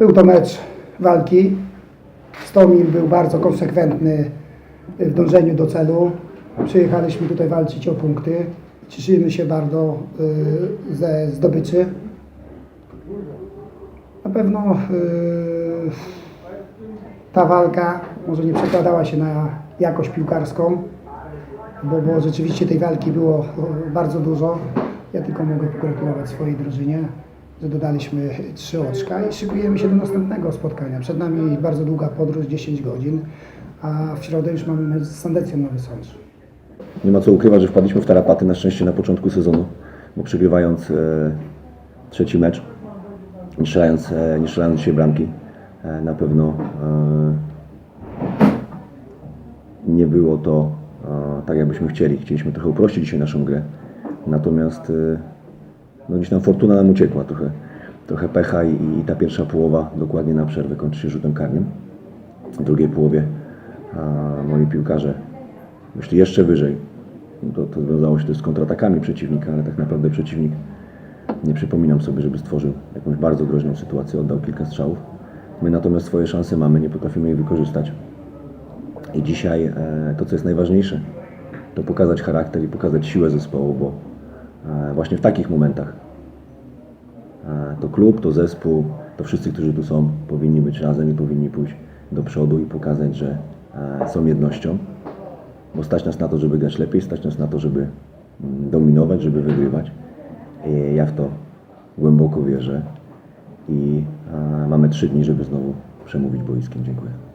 Był to mecz walki. Stomil był bardzo konsekwentny w dążeniu do celu. Przyjechaliśmy tutaj walczyć o punkty. Cieszymy się bardzo y, ze zdobyczy. Na pewno y, ta walka może nie przekładała się na jakość piłkarską, bo, bo rzeczywiście tej walki było y, bardzo dużo. Ja tylko mogę pogratulować swojej drużynie, że dodaliśmy trzy oczka i szykujemy się do następnego spotkania. Przed nami bardzo długa podróż, 10 godzin, a w środę już mamy mecz z Sandecją Nowy Sącz. Nie ma co ukrywać, że wpadliśmy w tarapaty na szczęście na początku sezonu, bo przegrywając e, trzeci mecz, nie strzelając, e, nie strzelając dzisiaj bramki, e, na pewno e, nie było to e, tak, jakbyśmy chcieli. Chcieliśmy trochę uprościć dzisiaj naszą grę, natomiast e, no, gdzieś tam fortuna nam uciekła, trochę, trochę pecha i, i ta pierwsza połowa dokładnie na przerwę kończy się rzutem karnym. W drugiej połowie moi piłkarze myślę jeszcze wyżej. To, to związało się też z kontratakami przeciwnika, ale tak naprawdę przeciwnik nie przypominam sobie, żeby stworzył jakąś bardzo groźną sytuację, oddał kilka strzałów. My natomiast swoje szanse mamy, nie potrafimy ich wykorzystać. I dzisiaj e, to, co jest najważniejsze, to pokazać charakter i pokazać siłę zespołu, bo właśnie w takich momentach e, to klub, to zespół, to wszyscy, którzy tu są, powinni być razem i powinni pójść do przodu i pokazać, że e, są jednością bo stać nas na to, żeby grać lepiej, stać nas na to, żeby mm, dominować, żeby wygrywać. Ja w to głęboko wierzę i e, mamy trzy dni, żeby znowu przemówić boiskiem. Dziękuję.